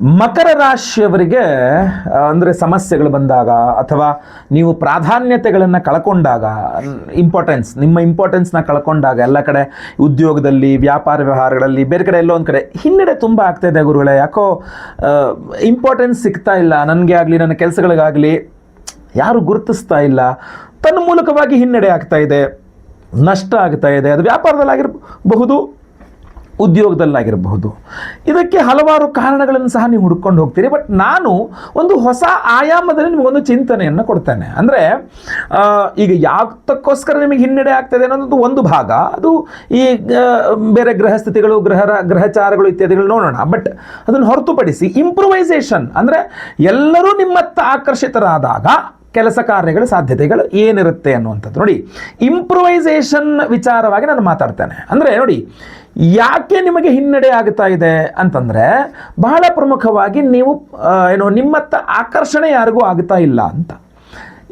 ಮಕರ ರಾಶಿಯವರಿಗೆ ಅಂದರೆ ಸಮಸ್ಯೆಗಳು ಬಂದಾಗ ಅಥವಾ ನೀವು ಪ್ರಾಧಾನ್ಯತೆಗಳನ್ನು ಕಳ್ಕೊಂಡಾಗ ಇಂಪಾರ್ಟೆನ್ಸ್ ನಿಮ್ಮ ಇಂಪಾರ್ಟೆನ್ಸ್ನ ಕಳ್ಕೊಂಡಾಗ ಎಲ್ಲ ಕಡೆ ಉದ್ಯೋಗದಲ್ಲಿ, ವ್ಯಾಪಾರ ವ್ಯವಹಾರಗಳಲ್ಲಿ, ಬೇರೆ ಕಡೆ ಎಲ್ಲೋ ಒಂದು ಕಡೆ ಹಿನ್ನಡೆ ತುಂಬ ಆಗ್ತಾಯಿದೆ ಗುರುಗಳೇ. ಯಾಕೋ ಇಂಪಾರ್ಟೆನ್ಸ್ ಸಿಗ್ತಾ ಇಲ್ಲ, ನನಗೆ ಆಗಲಿ, ನನ್ನ ಕೆಲಸಗಳಿಗಾಗಲಿ, ಯಾರು ಗುರುತಿಸ್ತಾ ಇಲ್ಲ. ತನ್ನ ಮೂಲಕವಾಗಿ ಹಿನ್ನಡೆ ಆಗ್ತಾ ಇದೆ, ನಷ್ಟ ಆಗ್ತಾ ಇದೆ. ಅದು ವ್ಯಾಪಾರದಲ್ಲಾಗಿರಬಹುದು ಉದ್ಯೋಗದಲ್ಲಾಗಿರಬಹುದು. ಇದಕ್ಕೆ ಹಲವಾರು ಕಾರಣಗಳನ್ನು ಸಹ ನೀವು ಹುಡ್ಕೊಂಡು ಹೋಗ್ತೀರಿ. ಬಟ್ ನಾನು ಒಂದು ಹೊಸ ಆಯಾಮದಲ್ಲಿ ನಿಮಗೊಂದು ಚಿಂತನೆಯನ್ನು ಕೊಡ್ತೇನೆ. ಅಂದರೆ ಈಗ ಯಾತಕ್ಕೋಸ್ಕರ ನಿಮಗೆ ಹಿನ್ನಡೆ ಆಗ್ತದೆ ಅನ್ನೋದು ಒಂದು ಭಾಗ. ಅದು ಈ ಬೇರೆ ಗ್ರಹಸ್ಥಿತಿಗಳು ಗ್ರಹರ ಗ್ರಹಚಾರಗಳು ಇತ್ಯಾದಿಗಳು ನೋಡೋಣ. ಬಟ್ ಅದನ್ನು ಹೊರತುಪಡಿಸಿ ಇಂಪ್ರೂವೈಸೇಷನ್ ಅಂದರೆ ಎಲ್ಲರೂ ನಿಮ್ಮತ್ತ ಆಕರ್ಷಿತರಾದಾಗ ಕೆಲಸ ಕಾರ್ಯಗಳ, ಸಾಧ್ಯತೆಗಳು ಏನಿರುತ್ತೆ ಅನ್ನುವಂಥದ್ದು. ನೋಡಿ ಇಂಪ್ರೂವೈಸೇಷನ್ ವಿಚಾರವಾಗಿ ನಾನು ಮಾತಾಡ್ತೇನೆ. ಅಂದರೆ ನೋಡಿ ಯಾಕೆ ನಿಮಗೆ ಹಿನ್ನಡೆ ಆಗ್ತಾ ಇದೆ ಅಂತಂದರೆ ಬಹಳ ಪ್ರಮುಖವಾಗಿ ನೀವು ಏನು ನಿಮ್ಮತ್ತ ಆಕರ್ಷಣೆ ಯಾರಿಗೂ ಆಗ್ತಾ ಇಲ್ಲ ಅಂತ.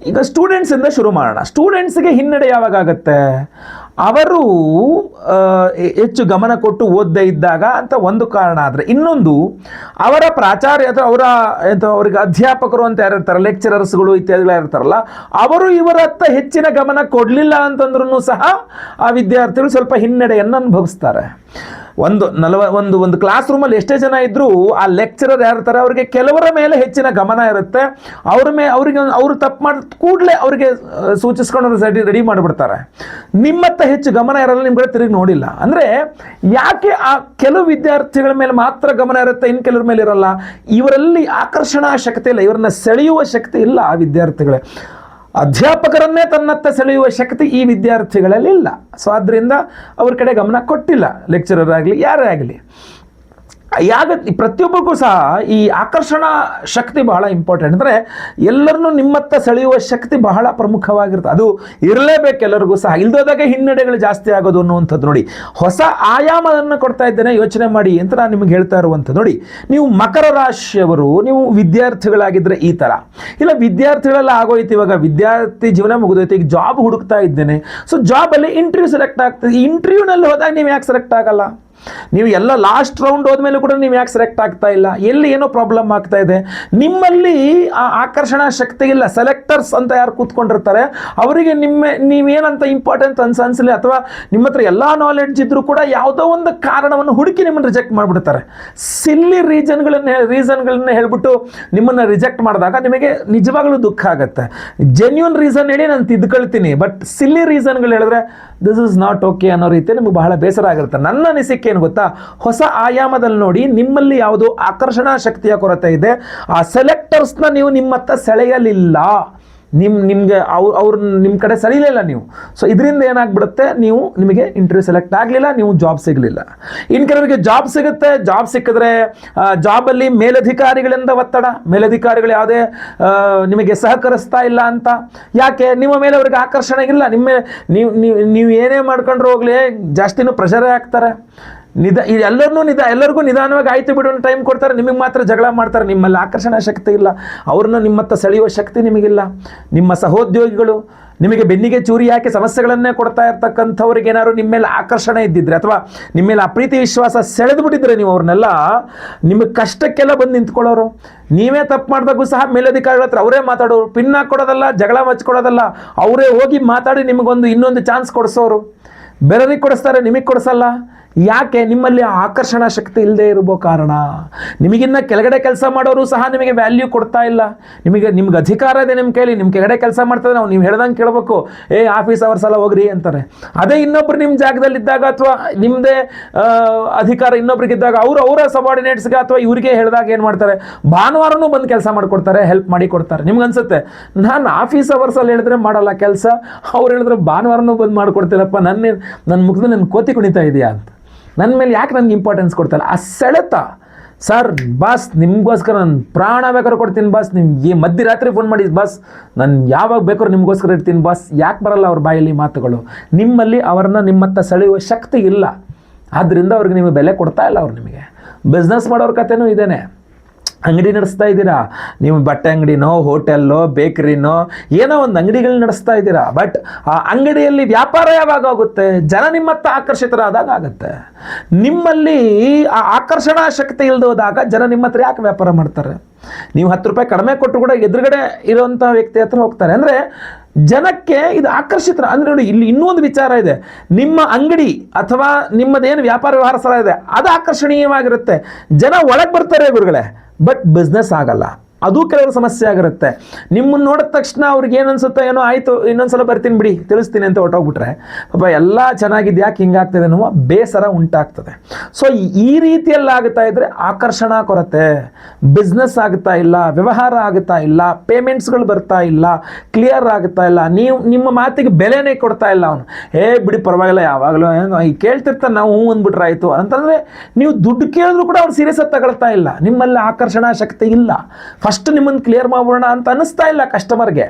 ಈಗ ಸ್ಟೂಡೆಂಟ್ಸಿಂದ ಶುರು ಮಾಡೋಣ. ಸ್ಟೂಡೆಂಟ್ಸ್ಗೆ ಹಿನ್ನಡೆ ಯಾವಾಗ ಆಗುತ್ತೆ? ಅವರು ಹೆಚ್ಚು ಗಮನ ಕೊಟ್ಟು ಓದದೇ ಇದ್ದಾಗ ಅಂತ ಒಂದು ಕಾರಣ ಆದರೆ, ಇನ್ನೊಂದು, ಅವರ ಪ್ರಾಚಾರ್ಯ ಅಥವಾ ಅವರ ಅವ್ರಿಗೆ ಅಧ್ಯಾಪಕರು ಅಂತ ಯಾರಿರ್ತಾರೆ ಲೆಕ್ಚರರ್ಸ್ಗಳು ಇತ್ಯಾದಿಗಳು ಯಾರಿರ್ತಾರಲ್ಲ ಅವರು ಇವರತ್ತ ಹೆಚ್ಚಿನ ಗಮನ ಕೊಡಲಿಲ್ಲ ಅಂತಂದ್ರೂ ಸಹ ಆ ವಿದ್ಯಾರ್ಥಿಗಳು ಸ್ವಲ್ಪ ಹಿನ್ನಡೆಯನ್ನು ಅನುಭವಿಸ್ತಾರೆ. ಒಂದು ನಲವ, ಒಂದು ಒಂದು ಕ್ಲಾಸ್ ರೂಮಲ್ಲಿ ಎಷ್ಟೇ ಜನ ಇದ್ದರೂ ಆ ಲೆಕ್ಚರರ್ ಯಾರು ಇರ್ತಾರೆ, ಅವರಿಗೆ ಕೆಲವರ ಮೇಲೆ ಹೆಚ್ಚಿನ ಗಮನ ಇರುತ್ತೆ. ಅವ್ರ ಮೇ, ಅವರಿಗೆ ಅವರು ತಪ್ಪು ಮಾಡಿದ ಕೂಡಲೇ ಅವರಿಗೆ ಸೂಚಿಸ್ಕೊಂಡು ಸರಿ ರೆಡಿ ಮಾಡಿಬಿಡ್ತಾರೆ. ನಿಮ್ಮತ್ತ ಹೆಚ್ಚು ಗಮನ ಇರಲ್ಲ ನಿಮ್ಮ ಕಡೆ ತಿರುಗಿ ನೋಡಿಲ್ಲ. ಅಂದರೆ ಯಾಕೆ ಆ ಕೆಲವು ವಿದ್ಯಾರ್ಥಿಗಳ ಮೇಲೆ ಮಾತ್ರ ಗಮನ ಇರುತ್ತೆ ಇನ್ನು ಕೆಲವ್ರ ಮೇಲೆ ಇರಲ್ಲ? ಇವರಲ್ಲಿ ಆಕರ್ಷಣಾ ಶಕ್ತಿ ಇಲ್ಲ, ಇವರನ್ನ ಸೆಳೆಯುವ ಶಕ್ತಿ ಇಲ್ಲ ಆ ವಿದ್ಯಾರ್ಥಿಗಳೇ. ಅಧ್ಯಾಪಕರನ್ನೇ ತನ್ನತ್ತ ಸೆಳೆಯುವ ಶಕ್ತಿ ಈ ವಿದ್ಯಾರ್ಥಿಗಳಲ್ಲಿ ಇಲ್ಲ. ಸೊ ಆದ್ದರಿಂದ ಅವ್ರ ಕಡೆ ಗಮನ ಕೊಟ್ಟಿಲ್ಲ. ಲೆಕ್ಚರರ್ ಆಗಲಿ, ಯಾರೇ ಆಗಲಿ. ಯಾಗ ಪ್ರತಿಯೊಬ್ಬರಿಗೂ ಸಹ ಈ ಆಕರ್ಷಣಾ ಶಕ್ತಿ ಬಹಳ ಇಂಪಾರ್ಟೆಂಟ್ ಅಂದರೆ ಎಲ್ಲರನ್ನೂ ನಿಮ್ಮತ್ತ ಸೆಳೆಯುವ ಶಕ್ತಿ ಬಹಳ ಪ್ರಮುಖವಾಗಿರುತ್ತೆ. ಅದು ಇರಲೇಬೇಕು ಎಲ್ಲರಿಗೂ ಸಹ. ಇಲ್ದೋದಾಗ ಹಿನ್ನಡೆಗಳು ಜಾಸ್ತಿ ಆಗೋದು ಅನ್ನುವಂಥದ್ದು ನೋಡಿ. ಹೊಸ ಆಯಾಮವನ್ನು ಕೊಡ್ತಾ ಇದ್ದೇನೆ. ಯೋಚನೆ ಮಾಡಿ ಅಂತ ನಾನು ನಿಮಗೆ ಹೇಳ್ತಾ ಇರುವಂಥದ್ದು ನೋಡಿ. ನೀವು ಮಕರ ರಾಶಿಯವರು, ನೀವು ವಿದ್ಯಾರ್ಥಿಗಳಾಗಿದ್ದರೆ ಈ ಥರ ಇಲ್ಲ, ವಿದ್ಯಾರ್ಥಿಗಳೆಲ್ಲ ಆಗೋಯ್ತು ಇವಾಗ. ವಿದ್ಯಾರ್ಥಿ ಜೀವನ ಮುಗಿದೋಯ್ತು. ಈಗ ಜಾಬ್ ಹುಡುಕ್ತಾ ಇದ್ದೇನೆ. ಸೊ ಜಾಬಲ್ಲಿ ಇಂಟರ್ವ್ಯೂ ಸೆಲೆಕ್ಟ್ ಆಗ್ತದೆ ಇಂಟರ್ವ್ಯೂನಲ್ಲಿ ಹೋದಾಗ ನೀವು ಯಾಕೆ ಸೆಲೆಕ್ಟ್ ಆಗಲ್ಲ? ನೀವು ಎಲ್ಲ ಲಾಸ್ಟ್ ರೌಂಡ್ ಹೋದ್ಮೇಲೆ ಕೂಡ ನೀವು ಯಾಕೆ ಸೆಲೆಕ್ಟ್ ಆಗ್ತಾ ಇಲ್ಲ? ಎಲ್ಲಿ ಏನೋ ಪ್ರಾಬ್ಲಮ್ ಆಗ್ತಾ ಇದೆ? ನಿಮ್ಮಲ್ಲಿ ಆ ಆಕರ್ಷಣಾ ಶಕ್ತಿ ಇಲ್ಲ. ಸೆಲೆಕ್ಟರ್ಸ್ ಅಂತ ಯಾರು ಕೂತ್ಕೊಂಡಿರ್ತಾರೆ, ಅವರಿಗೆ ನಿಮ್ಮ, ನೀವೇನಂತ ಇಂಪಾರ್ಟೆಂಟ್ ಅನ್ಸ, ಅನ್ಸಲಿ ಅಥವಾ ನಿಮ್ಮ ಹತ್ರ ಎಲ್ಲ ನಾಲೆಡ್ಜ್ ಇದ್ದರೂ ಕೂಡ ಯಾವುದೋ ಒಂದು ಕಾರಣವನ್ನು ಹುಡುಕಿ ನಿಮ್ಮನ್ನು ರಿಜೆಕ್ಟ್ ಮಾಡಿಬಿಡ್ತಾರೆ. ಸಿಲ್ಲಿ ರೀಸನ್ಗಳನ್ನು ರೀಸನ್ಗಳನ್ನ ಹೇಳ್ಬಿಟ್ಟು ನಿಮ್ಮನ್ನು ರಿಜೆಕ್ಟ್ ಮಾಡಿದಾಗ ನಿಮಗೆ ನಿಜವಾಗ್ಲೂ ದುಃಖ ಆಗುತ್ತೆ. ಜೆನ್ಯೂನ್ ರೀಸನ್ ಹೇಳಿ ನಾನು ತಿದ್ಕೊಳ್ತೀನಿ ಬಟ್ ಸಿಲ್ಲಿ ರೀಸನ್ಗಳು ಹೇಳಿದ್ರೆ ದಿಸ್ ಇಸ್ ನಾಟ್ ಓಕೆ ಅನ್ನೋ ರೀತಿ ನಿಮಗೆ ಬಹಳ ಬೇಸರ ಆಗಿರುತ್ತೆ. ನನ್ನ ಅನಿಸಿಕೆ ಏನು ಗೊತ್ತಾ? ಹೊಸ ಆಯಾಮದಲ್ಲಿ ನೋಡಿ ನಿಮ್ಮಲ್ಲಿ ಯಾವುದು ಆಕರ್ಷಣಾ ಶಕ್ತಿಯ ಕೊರತೆ ಇದೆ. ಆ ಸೆಲೆಕ್ಟರ್ಸ್ನ ನೀವು ನಿಮ್ಮತ್ತ ಸೆಳೆಯಲಿಲ್ಲ. ನಿಮ್, ನಿಮಗೆ ಅವ್ರು, ಅವ್ರ ನಿಮ್ಮ ಕಡೆ ಸರಿಲಿಲ್ಲ ನೀವು. ಸೊ ಇದರಿಂದ ಏನಾಗ್ಬಿಡುತ್ತೆ? ನೀವು ನಿಮಗೆ ಇಂಟರ್ವ್ಯೂ ಸೆಲೆಕ್ಟ್ ಆಗಲಿಲ್ಲ, ನೀವು ಜಾಬ್ ಸಿಗಲಿಲ್ಲ. ಇನ್ನು ಕೆಲವರಿಗೆ ಜಾಬ್ ಸಿಗುತ್ತೆ ಜಾಬ್ ಸಿಕ್ಕಿದ್ರೆ ಜಾಬಲ್ಲಿ ಮೇಲಧಿಕಾರಿಗಳಿಂದ ಒತ್ತಡ. ಮೇಲಧಿಕಾರಿಗಳು ಯಾವುದೇ ನಿಮಗೆ ಸಹಕರಿಸ್ತಾ ಇಲ್ಲ ಅಂತ. ಯಾಕೆ? ನಿಮ್ಮ ಮೇಲೆ ಅವ್ರಿಗೆ ಆಕರ್ಷಣೆ ಇಲ್ಲ. ನಿಮ್ಮ, ನೀವು ನೀವು ಏನೇ ಮಾಡ್ಕೊಂಡ್ರು ಹೋಗ್ಲಿ, ಜಾಸ್ತಿನೂ ಪ್ರೆಷರೇ ಆಗ್ತಾರೆ ನಿಧ ಎಲ್ಲರನ್ನೂ ನಿಧ ಎಲ್ಲರಿಗೂ ನಿಧಾನವಾಗಿ ಆಯ್ತು ಬಿಡು ಟೈಮ್ ಕೊಡ್ತಾರೆ. ನಿಮಗೆ ಮಾತ್ರ ಜಗಳ ಮಾಡ್ತಾರೆ. ನಿಮ್ಮಲ್ಲಿ ಆಕರ್ಷಣಾ ಶಕ್ತಿ ಇಲ್ಲ. ಅವ್ರನ್ನ ನಿಮ್ಮತ್ತ ಸೆಳೆಯುವ ಶಕ್ತಿ ನಿಮಗಿಲ್ಲ. ನಿಮ್ಮ ಸಹೋದ್ಯೋಗಿಗಳು ನಿಮಗೆ ಬೆನ್ನಿಗೆ ಚೂರಿ ಹಾಕಿ ಸಮಸ್ಯೆಗಳನ್ನೇ ಕೊಡ್ತಾ ಇರ್ತಕ್ಕಂಥವ್ರಿಗೆ ಏನಾದ್ರು ನಿಮ್ಮ ಮೇಲೆ ಆಕರ್ಷಣೆ ಇದ್ದಿದ್ರೆ ಅಥವಾ ನಿಮ್ಮ ಮೇಲೆ ಅಪ್ರೀತಿ ಪ್ರೀತಿ ವಿಶ್ವಾಸ ಸೆಳೆದು ಬಿಟ್ಟಿದ್ರೆ ನೀವು ಅವ್ರನ್ನೆಲ್ಲ, ನಿಮಗೆ ಕಷ್ಟಕ್ಕೆಲ್ಲ ಬಂದು ನಿಂತ್ಕೊಳ್ಳೋರು. ನೀವೇ ತಪ್ಪು ಮಾಡಿದಾಗೂ ಸಹ ಮೇಲಧಿಕಾರಿಗಳ ಹತ್ರ ಅವರೇ ಮಾತಾಡೋರು. ಪಿನ್ ಹಾಕ್ಕೊಡೋದಲ್ಲ ಜಗಳ ಮಚ್ಕೊಡೋದಲ್ಲ ಅವರೇ ಹೋಗಿ ಮಾತಾಡಿ ನಿಮಗೊಂದು ಇನ್ನೊಂದು ಚಾನ್ಸ್ ಕೊಡಿಸೋರು. ಬೇರೆಯವ್ರಿಗೆ ಕೊಡಿಸ್ತಾರೆ, ನಿಮಗೆ ಕೊಡಿಸಲ್ಲ. ಯಾಕೆ ನಿಮ್ಮಲ್ಲಿ ಆಕರ್ಷಣಾ ಶಕ್ತಿ ಇಲ್ಲದೆ ಇರಬೋ ಕಾರಣ? ನಿಮಗಿನ್ನ ಕೆಳಗಡೆ ಕೆಲಸ ಮಾಡೋರು ಸಹ ನಿಮಗೆ ವ್ಯಾಲ್ಯೂ ಕೊಡ್ತಾ ಇಲ್ಲ. ನಿಮಗೆ, ನಿಮ್ಗೆ ಅಧಿಕಾರ ಇದೆ ನಿಮ್ಮ ಕೇಳಿ ನಿಮ್ಮ ಕೆಳಗಡೆ ಕೆಲಸ ಮಾಡ್ತಾರೆ ನಾವು ನೀವು ಹೇಳ್ದಂಗೆ ಕೇಳಬೇಕು. ಏ ಆಫೀಸ್ ಅವರ್ಸ್ ಎಲ್ಲ ಹೋಗ್ರಿ ಅಂತಾರೆ. ಅದೇ ಇನ್ನೊಬ್ರು ನಿಮ್ಮ ಜಾಗದಲ್ಲಿ ಇದ್ದಾಗ ಅಥವಾ ನಿಮ್ಮದೇ ಅಧಿಕಾರ ಇನ್ನೊಬ್ರಿಗಿದ್ದಾಗ ಅವರು ಅವರ ಸಬಾರ್ಡಿನೇಟ್ಸ್ಗೆ ಅಥವಾ ಇವರಿಗೆ ಹೇಳಿದಾಗ ಏನು ಮಾಡ್ತಾರೆ? ಭಾನುವಾರನೂ ಬಂದು ಕೆಲಸ ಮಾಡಿಕೊಡ್ತಾರೆ ಹೆಲ್ಪ್ ಮಾಡಿ ಕೊಡ್ತಾರೆ. ನಿಮ್ಗೆ ಅನ್ಸುತ್ತೆ? ನಾನು ಆಫೀಸ್ ಅವರ್ಸಲ್ಲಿ ಹೇಳಿದ್ರೆ ಮಾಡಲ್ಲ ಕೆಲಸ. ಅವ್ರು ಹೇಳಿದ್ರೆ ಭಾನುವಾರನೂ ಬಂದು ಮಾಡಿಕೊಡ್ತೀರಪ್ಪ. ನನ್ನ ನನ್ನ ಮುಖದಲ್ಲಿ ನನ್ನ ಕೋತಿ ಕುಣಿತಾ ಇದೆಯಾ ಅಂತ. ನನ್ನ ಮೇಲೆ ಯಾಕೆ ನನಗೆ ಇಂಪಾರ್ಟೆನ್ಸ್ ಕೊಡ್ತಾಯಿಲ್ಲ ಆ ಸೆಳೆತ. ಸರ್ ಬಾಸ್ ನಿಮಗೋಸ್ಕರ ನಾನು ಪ್ರಾಣ ಬೇಕಾದ್ರೆ ಕೊಡ್ತೀನಿ ಬಾಸ್ ನಿಮ್ಗೆ ಮಧ್ಯರಾತ್ರಿ ಫೋನ್ ಮಾಡಿ ಬಾಸ್ ನಾನು ಯಾವಾಗ ಬೇಕಾದ್ರೂ ನಿಮಗೋಸ್ಕರ ಇರ್ತೀನಿ ಬಾಸ್ ಯಾಕೆ ಬರಲ್ಲ ಅವ್ರ ಬಾಯಲ್ಲಿ ಮಾತುಗಳು? ನಿಮ್ಮಲ್ಲಿ ಅವ್ರನ್ನ ನಿಮ್ಮತ್ತ ಸೆಳೆಯುವ ಶಕ್ತಿ ಇಲ್ಲ. ಆದ್ದರಿಂದ ಅವ್ರಿಗೆ ನಿಮಗೆ ಬೆಲೆ ಕೊಡ್ತಾ ಇಲ್ಲ ಅವ್ರು ನಿಮಗೆ. ಬಿಸ್ನೆಸ್ ಮಾಡೋರ ಕಥೆನೂ ಇದೇನೆ. ಅಂಗಡಿ ನಡೆಸ್ತಾ ಇದ್ದೀರಾ? ನೀವು ಬಟ್ಟೆ ಅಂಗಡಿನೋ, ಹೋಟೆಲ್ಲೋ, ಬೇಕರಿನೋ, ಏನೋ ಒಂದು ಅಂಗಡಿಗಳು ನಡೆಸ್ತಾ ಇದ್ದೀರಾ? ಬಟ್ ಆ ಅಂಗಡಿಯಲ್ಲಿ ವ್ಯಾಪಾರ ಯಾವಾಗ ಆಗುತ್ತೆ? ಜನ ನಿಮ್ಮತ್ತ ಆಕರ್ಷಿತರಾದಾಗ ಆಗುತ್ತೆ. ನಿಮ್ಮಲ್ಲಿ ಆ ಆಕರ್ಷಣಾ ಶಕ್ತಿ ಇಲ್ದೋದಾಗ ಜನ ನಿಮ್ಮ ಹತ್ರ ಯಾಕೆ ವ್ಯಾಪಾರ ಮಾಡ್ತಾರೆ? ನೀವು ಹತ್ತು ರೂಪಾಯಿ ಕಡಿಮೆ ಕೊಟ್ಟು ಕೂಡ ಎದುರುಗಡೆ ಇರುವಂಥ ವ್ಯಕ್ತಿ ಹತ್ರ ಹೋಗ್ತಾರೆ. ಅಂದರೆ ಜನಕ್ಕೆ ಇದು ಆಕರ್ಷಿತರ ಅಂದರೆ ನೋಡಿ, ಇಲ್ಲಿ ಇನ್ನೊಂದು ವಿಚಾರ ಇದೆ. ನಿಮ್ಮ ಅಂಗಡಿ ಅಥವಾ ನಿಮ್ಮದೇನು ವ್ಯಾಪಾರ ವ್ಯವಹಾರ ಸ್ಥಳ ಇದೆ, ಅದು ಆಕರ್ಷಣೀಯವಾಗಿರುತ್ತೆ. ಜನ ಒಳಗೆ ಬರ್ತಾರೆ ಗುರುಗಳೇ. ಬಟ್ ಬಿಸ್ನೆಸ್ ಆಗಲ್ಲ. ಅದು ಕೆಲವರು ಸಮಸ್ಯೆ ಆಗಿರುತ್ತೆ. ನಿಮ್ಮನ್ನು ನೋಡಿದ ತಕ್ಷಣ ಅವ್ರಿಗೆ ಏನು ಏನೋ ಆಯಿತು, ಇನ್ನೊಂದ್ಸಲ ಬರ್ತೀನಿ ಬಿಡಿ, ತಿಳಿಸ್ತೀನಿ ಅಂತ ಹೊಟ್ಟೋಗ್ಬಿಟ್ರೆ ಪಾಪ ಎಲ್ಲ ಚೆನ್ನಾಗಿದೆ ಯಾಕೆ ಹಿಂಗಾಗ್ತದೆ ಅನ್ನುವ ಬೇಸರ ಉಂಟಾಗ್ತದೆ. ಸೊ ಈ ರೀತಿಯಲ್ಲಿ ಆಗುತ್ತಾ ಇದ್ರೆ ಆಕರ್ಷಣಾ ಕೊರತೆ ಬಿಸ್ನೆಸ್ ಆಗ್ತಾ ಇಲ್ಲ, ವ್ಯವಹಾರ ಆಗ್ತಾ ಇಲ್ಲ ಪೇಮೆಂಟ್ಸ್ಗಳು ಬರ್ತಾ ಇಲ್ಲ ಕ್ಲಿಯರ್ ಆಗ್ತಾ ಇಲ್ಲ, ನೀವು ನಿಮ್ಮ ಮಾತಿಗೆ ಬೆಲೆನೇ ಕೊಡ್ತಾ ಇಲ್ಲ ಅವನು. ಏ, ಬಿಡಿ, ಪರವಾಗಿಲ್ಲ, ಯಾವಾಗಲೂ ಈ ಕೇಳ್ತಿರ್ತಾನೆ, ನಾವು ಹ್ಞೂ ಅಂದ್ಬಿಟ್ರೆ ಆಯಿತು. ಅಂತಂದರೆ, ನೀವು ದುಡ್ಡು ಕೇಳಿದ್ರು ಕೂಡ ಅವ್ರು ಸೀರಿಯಸ್ ಆಗಿ ತಗೊಳ್ತಾ ಇಲ್ಲ. ನಿಮ್ಮಲ್ಲಿ ಆಕರ್ಷಣಾ ಶಕ್ತಿ ಇಲ್ಲ. ಫಸ್ಟ್ ನಿಮ್ಮನ್ನು ಕ್ಲಿಯರ್ ಮಾಡೋಣ ಅಂತ ಅನ್ನಿಸ್ತಾ ಇಲ್ಲ ಕಸ್ಟಮರ್ಗೆ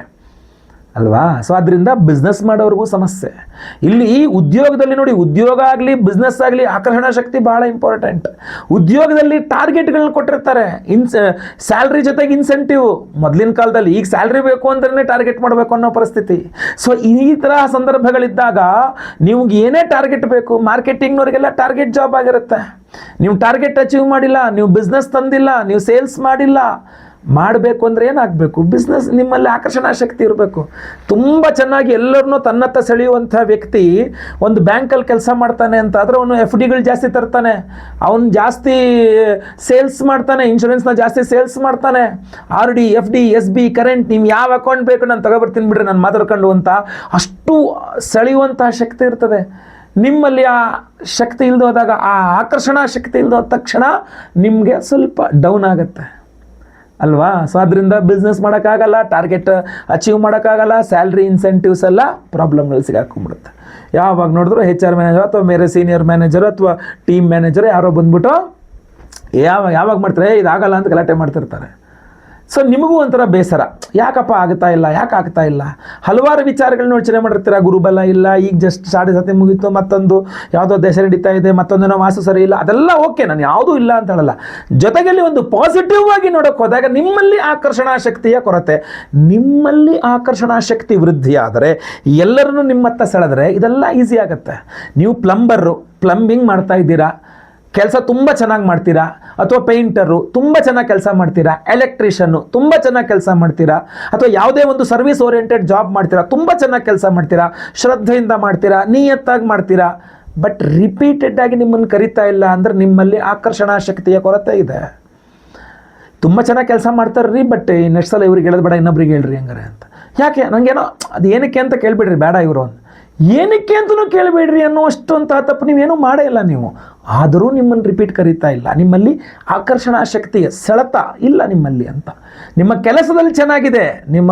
ಅಲ್ವಾ? ಸೊ ಅದರಿಂದ ಬಿಸ್ನೆಸ್ ಮಾಡೋರಿಗೂ ಸಮಸ್ಯೆ. ಇಲ್ಲಿ ಉದ್ಯೋಗದಲ್ಲಿ ನೋಡಿ, ಉದ್ಯೋಗ ಆಗಲಿ ಬಿಸ್ನೆಸ್ ಆಗಲಿ ಆಕರ್ಷಣಾ ಶಕ್ತಿ ಭಾಳ ಇಂಪಾರ್ಟೆಂಟ್ ಉದ್ಯೋಗದಲ್ಲಿ ಟಾರ್ಗೆಟ್ಗಳನ್ನ ಕೊಟ್ಟಿರ್ತಾರೆ. ಇನ್ಸ್ ಸ್ಯಾಲ್ರಿ ಜೊತೆಗೆ ಇನ್ಸೆಂಟಿವ್ ಮೊದಲಿನ ಕಾಲದಲ್ಲಿ ಈಗ ಸ್ಯಾಲ್ರಿ ಬೇಕು ಅಂದ್ರೆ ಟಾರ್ಗೆಟ್ ಮಾಡಬೇಕು ಅನ್ನೋ ಪರಿಸ್ಥಿತಿ. ಸೊ ಈ ಥರ ಸಂದರ್ಭಗಳಿದ್ದಾಗ ನಿಮ್ಗೆ ಏನೇ ಟಾರ್ಗೆಟ್ ಬೇಕು, ಮಾರ್ಕೆಟಿಂಗ್ನವರಿಗೆಲ್ಲ ಟಾರ್ಗೆಟ್ ಜಾಬ್ ಆಗಿರುತ್ತೆ. ನೀವು ಟಾರ್ಗೆಟ್ ಅಚೀವ್ ಮಾಡಿಲ್ಲ, ನೀವು ಬಿಸ್ನೆಸ್ ತಂದಿಲ್ಲ, ನೀವು ಸೇಲ್ಸ್ ಮಾಡಿಲ್ಲ ಮಾಡಬೇಕು ಅಂದರೆ ಏನಾಗಬೇಕು? ಬಿಸ್ನೆಸ್ ನಿಮ್ಮಲ್ಲಿ ಆಕರ್ಷಣಾ ಶಕ್ತಿ ಇರಬೇಕು. ತುಂಬ ಚೆನ್ನಾಗಿ ಎಲ್ಲರನ್ನೂ ತನ್ನತ್ತ ಸೆಳೆಯುವಂಥ ವ್ಯಕ್ತಿ ಒಂದು ಬ್ಯಾಂಕಲ್ಲಿ ಕೆಲಸ ಮಾಡ್ತಾನೆ ಅಂತ ಆದರೆ ಅವನು ಎಫ್ ಡಿಗಳು ಜಾಸ್ತಿ ತರ್ತಾನೆ. ಅವನು ಜಾಸ್ತಿ ಸೇಲ್ಸ್ ಮಾಡ್ತಾನೆ, ಇನ್ಶೂರೆನ್ಸ್ನ ಜಾಸ್ತಿ ಸೇಲ್ಸ್ ಮಾಡ್ತಾನೆ. R D, F D, S B, current ನಿಮ್ಮ ಯಾವ ಅಕೌಂಟ್ ಬೇಕು ನಾನು ತಗೊಬರ್ತೀನಿ ಬಿಡ್ರಿ, ನಾನು ಮಾತಾಡ್ಕೊಂಡು ಅಂತ ಅಷ್ಟು ಸೆಳೆಯುವಂತಹ ಶಕ್ತಿ ಇರ್ತದೆ. ನಿಮ್ಮಲ್ಲಿ ಆ ಶಕ್ತಿ ಇಲ್ದೋದಾಗ, ಆ ಆಕರ್ಷಣಾ ಶಕ್ತಿ ಇಲ್ದೋದ ತಕ್ಷಣ ನಿಮಗೆ ಸ್ವಲ್ಪ ಡೌನ್ ಆಗುತ್ತೆ. ಅಲ್ವಾ? ಸೊ ಅದರಿಂದ ಬಿಸ್ನೆಸ್ ಮಾಡೋಕ್ಕಾಗಲ್ಲ ಟಾರ್ಗೆಟ್ ಅಚೀವ್ ಮಾಡೋಕ್ಕಾಗಲ್ಲ ಸ್ಯಾಲ್ರಿ ಇನ್ಸೆಂಟಿವ್ಸ್ ಎಲ್ಲ ಪ್ರಾಬ್ಲಮ್ಗಳು ಸಿಗಾಕೊಂಡ್ಬಿಡುತ್ತೆ. ಯಾವಾಗ ನೋಡಿದ್ರು ಹೆಚ್ ಆರ್ ಮ್ಯಾನೇಜರ್ ಅಥವಾ ಬೇರೆ ಸೀನಿಯರ್ ಮ್ಯಾನೇಜರ್ ಅಥವಾ ಟೀಮ್ ಮ್ಯಾನೇಜರ್ ಯಾರೋ ಬಂದ್ಬಿಟ್ಟು ಯಾವಾಗ ಯಾವಾಗ ಮಾಡ್ತಾರೆ? ಇದಾಗಲ್ಲ ಅಂತ ಗಲಾಟೆ ಮಾಡ್ತಿರ್ತಾರೆ. ಸೊ ನಿಮಗೂ ಒಂಥರ ಬೇಸರ. ಯಾಕಪ್ಪ ಆಗ್ತಾ ಇಲ್ಲ? ಯಾಕೆ ಆಗ್ತಾ ಇಲ್ಲ? ಹಲವಾರು ವಿಚಾರಗಳನ್ನ ಯೋಚನೆ ಮಾಡಿರ್ತೀರ. ಗುರುಬಲ ಇಲ್ಲ, ಈಗ ಜಸ್ಟ್ ಸಾಡೆ ಸತಿ ಮುಗೀತು, ಮತ್ತೊಂದು ಯಾವುದೋ ದೇಶ ನಡೀತಾ ಇದೆ ಮತ್ತೊಂದೇನೋ ಮಾಸು ಸರಿ ಇಲ್ಲ. ಅದೆಲ್ಲ ಓಕೆ ನಾನು ಯಾವುದೂ ಇಲ್ಲ ಅಂತ ಹೇಳಲ್ಲ. ಜೊತೆಗಲ್ಲಿ ಒಂದು ಪಾಸಿಟಿವ್ ಆಗಿ ನೋಡೋಕೆ ಹೋದಾಗ ನಿಮ್ಮಲ್ಲಿ ಆಕರ್ಷಣಾ ಶಕ್ತಿಯ ಕೊರತೆ. ನಿಮ್ಮಲ್ಲಿ ಆಕರ್ಷಣಾ ಶಕ್ತಿ ವೃದ್ಧಿಯಾದರೆ ಎಲ್ಲರನ್ನೂ ನಿಮ್ಮತ್ತ ಸೆಳೆದ್ರೆ ಇದೆಲ್ಲ ಈಸಿ ಆಗುತ್ತೆ. ನೀವು ಪ್ಲಂಬರು ಪ್ಲಂಬಿಂಗ್ ಮಾಡ್ತಾ ಇದ್ದೀರಾ. ಕೆಲಸ ತುಂಬ ಚೆನ್ನಾಗಿ ಮಾಡ್ತೀರಾ? ಅಥವಾ ಪೇಂಟರು ತುಂಬ ಚೆನ್ನಾಗಿ ಕೆಲಸ ಮಾಡ್ತೀರಾ? ಎಲೆಕ್ಟ್ರಿಷನ್ನು ತುಂಬ ಚೆನ್ನಾಗಿ ಕೆಲಸ ಮಾಡ್ತೀರಾ? ಅಥವಾ ಯಾವುದೇ ಒಂದು ಸರ್ವಿಸ್ ಓರಿಯೆಂಟೆಡ್ ಜಾಬ್ ಮಾಡ್ತೀರಾ? ತುಂಬ ಚೆನ್ನಾಗಿ ಕೆಲಸ ಮಾಡ್ತೀರಾ? ಶ್ರದ್ಧೆಯಿಂದ ಮಾಡ್ತೀರಾ? ನಿಯತ್ತಾಗಿ ಮಾಡ್ತೀರಾ? ಬಟ್ ರಿಪೀಟೆಡ್ ಆಗಿ ನಿಮ್ಮನ್ನು ಕರಿತಾ ಇಲ್ಲ ಅಂದ್ರೆ ನಿಮ್ಮಲ್ಲಿ ಆಕರ್ಷಣಾ ಶಕ್ತಿಯ ಕೊರತೆ ಇದೆ. ತುಂಬ ಚೆನ್ನಾಗಿ ಕೆಲಸ ಮಾಡ್ತಾರೆ ರೀ ಬಟ್ ನೆಕ್ಸ್ಟ್ ಸಲ ಇವ್ರಿಗೆ ಹೇಳೋದು ಬೇಡ, ಇನ್ನೊಬ್ರಿಗೆ ಹೇಳ್ರಿ ಹಂಗಾರೆ ಅಂತ. ಯಾಕೆ? ನನಗೇನೋ ಅದು ಏನಕ್ಕೆ ಅಂತ ಕೇಳಿಬಿಡ್ರಿ, ಬೇಡ ಇವರು ಅಂತ. ಏನಕ್ಕೆ ಅಂತಲೂ ಕೇಳಬೇಡ್ರಿ ಅನ್ನುವಷ್ಟಂತ ತಪ್ಪು ನೀವೇನೂ ಮಾಡೇ ಇಲ್ಲ ನೀವು. ಆದರೂ ನಿಮ್ಮನ್ನು ರಿಪೀಟ್ ಕರೀತಾ ಇಲ್ಲ. ನಿಮ್ಮಲ್ಲಿ ಆಕರ್ಷಣಾ ಶಕ್ತಿಯ ಸೆಳೆತ ಇಲ್ಲ ನಿಮ್ಮಲ್ಲಿ ಅಂತ. ನಿಮ್ಮ ಕೆಲಸದಲ್ಲಿ ಚೆನ್ನಾಗಿದೆ. ನಿಮ್ಮ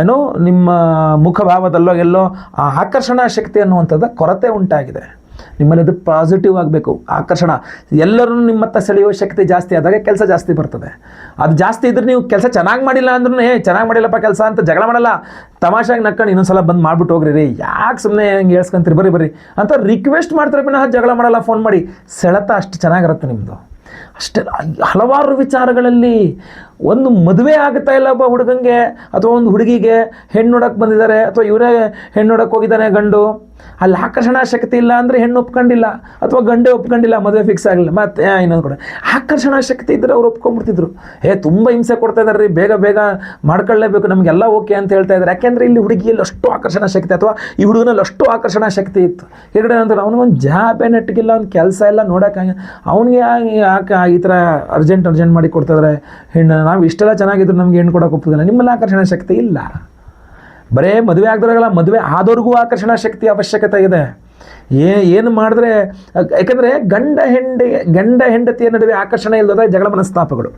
ಏನು, ನಿಮ್ಮ ಮುಖಭಾವದಲ್ಲೋ ಎಲ್ಲೋ ಆ ಆಕರ್ಷಣಾ ಶಕ್ತಿ ಅನ್ನುವಂಥದ್ದು ಕೊರತೆ ಉಂಟಾಗಿದೆ. ನಿಮ್ಮಲ್ಲಿ ಅದು ಪಾಸಿಟಿವ್ ಆಗಬೇಕು. ಆಕರ್ಷಣ. ಎಲ್ಲರನ್ನೂ ನಿಮ್ಮತ್ತ ಸೆಳೆಯುವ ಶಕ್ತಿ ಜಾಸ್ತಿ ಆದಾಗ ಕೆಲಸ ಜಾಸ್ತಿ ಬರ್ತದೆ. ಅದು ಜಾಸ್ತಿ ಇದ್ರೆ ನೀವು ಕೆಲಸ ಚೆನ್ನಾಗಿ ಮಾಡಿಲ್ಲ ಅಂದ್ರೂ ಏ, ಚೆನ್ನಾಗಿ ಮಾಡಿಲ್ಲಪ್ಪ ಕೆಲಸ ಅಂತ ಜಗಳ ಮಾಡಲ್ಲ. ತಮಾಷಾಗಿ ನಕ್ಕೊಂಡು ಇನ್ನೊಂದ್ಸಲ ಬಂದು ಮಾಡ್ಬಿಟ್ಟು ಹೋಗ್ರಿ, ರೀ, ಯಾಕೆ ಸುಮ್ಮನೆ ಹಂಗೆ ಹೇಳ್ಸ್ಕೊಂತೀರಿ? ಬರ್ರಿ ಬರ್ರಿ ಅಂತ ರಿಕ್ವೆಸ್ಟ್ ಮಾಡ್ತಾರೆ ಪಿನಃ ಜಗಳ ಮಾಡಲ್ಲ ಫೋನ್ ಮಾಡಿ. ಸೆಳೆತ ಅಷ್ಟು ಚೆನ್ನಾಗಿರುತ್ತೆ ನಿಮ್ಮದು ಅಷ್ಟೇ ಹಲವಾರು ವಿಚಾರಗಳಲ್ಲಿ ಒಂದು ಮದುವೆ ಆಗ್ತಾ ಇಲ್ಲ ಒಬ್ಬ ಹುಡುಗಂಗೆ, ಅಥವಾ ಒಂದು ಹುಡುಗಿಗೆ ಹೆಣ್ಣು ನೋಡಕ್ಕೆ ಬಂದಿದ್ದಾರೆ, ಅಥವಾ ಇವರೇ ಹೆಣ್ಣು ನೋಡಕ್ಕೆ ಹೋಗಿದ್ದಾನೆ ಗಂಡು, ಅಲ್ಲಿ ಆಕರ್ಷಣಾ ಶಕ್ತಿ ಇಲ್ಲ ಅಂದರೆ ಹೆಣ್ಣು ಒಪ್ಕೊಂಡಿಲ್ಲ, ಅಥವಾ ಗಂಡೇ ಒಪ್ಕೊಂಡಿಲ್ಲ, ಮದುವೆ ಫಿಕ್ಸ್ ಆಗಲಿಲ್ಲ. ಮತ್ತೆ ಇನ್ನೊಂದು ಕೂಡ. ಆಕರ್ಷಣಾ ಶಕ್ತಿ ಇದ್ದರೆ ಅವ್ರು ಒಪ್ಕೊಂಡ್ಬಿಡ್ತಿದ್ರು. ಏ, ತುಂಬ ಹಿಂಸೆ ಕೊಡ್ತಾ ಇದ್ದಾರೆ ರೀ, ಬೇಗ ಬೇಗ ಮಾಡ್ಕೊಳ್ಳೇಬೇಕು, ನಮಗೆಲ್ಲ ಓಕೆ ಅಂತ ಹೇಳ್ತಾ ಇದ್ದಾರೆ ಯಾಕೆಂದರೆ ಇಲ್ಲಿ ಹುಡುಗಿಯಲ್ಲಿ ಅಷ್ಟು ಆಕರ್ಷಣಾ ಶಕ್ತಿ, ಅಥವಾ ಈ ಹುಡುಗನಲ್ಲಿ ಅಷ್ಟು ಆಕರ್ಷಣಾ ಶಕ್ತಿ ಇತ್ತು. ಕಡೆ ಅಂದ್ರೆ ಅವನಿಗೊಂದು ಜಾಬೆ ನೆಟ್ಟಿಗಿಲ್ಲ ಅವ್ನ ಕೆಲಸ ಎಲ್ಲ ನೋಡೋಕ್ಕಾಗ ಅವನಿಗೆ ಯಾಕೆ ಈ ಥರ ಅರ್ಜೆಂಟ್ ಅರ್ಜೆಂಟ್ ಮಾಡಿ ಕೊಡ್ತಾ ಇದ್ದಾರೆ ಹೆಣ್ಣು ನಾವು ಇಷ್ಟೆಲ್ಲ ಚೆನ್ನಾಗಿದ್ರು ನಮ್ಗೆ ಹೆಣ್ಣು ಕೊಡೋಕೆ ಒಪ್ಪೋದಿಲ್ಲ. ನಿಮ್ಮಲ್ಲಿ ಆಕರ್ಷಣಾ ಶಕ್ತಿ ಇಲ್ಲ. ಬರೇ ಮದುವೆ ಆಗ್ದವ್ರಿಗೆಲ್ಲ ಮದುವೆ ಆದವ್ರಿಗೂ ಆಕರ್ಷಣಾ ಶಕ್ತಿ ಅವಶ್ಯಕತೆ ಇದೆ. ಏ, ಏನು ಮಾಡಿದ್ರೆ, ಯಾಕಂದರೆ ಗಂಡ ಹೆಂಡಿ, ಗಂಡ ಹೆಂಡತಿಯ ನಡುವೆ ಆಕರ್ಷಣೆ ಇಲ್ಲದ ಜಗಳ ಮನಸ್ತಾಪಗಳು.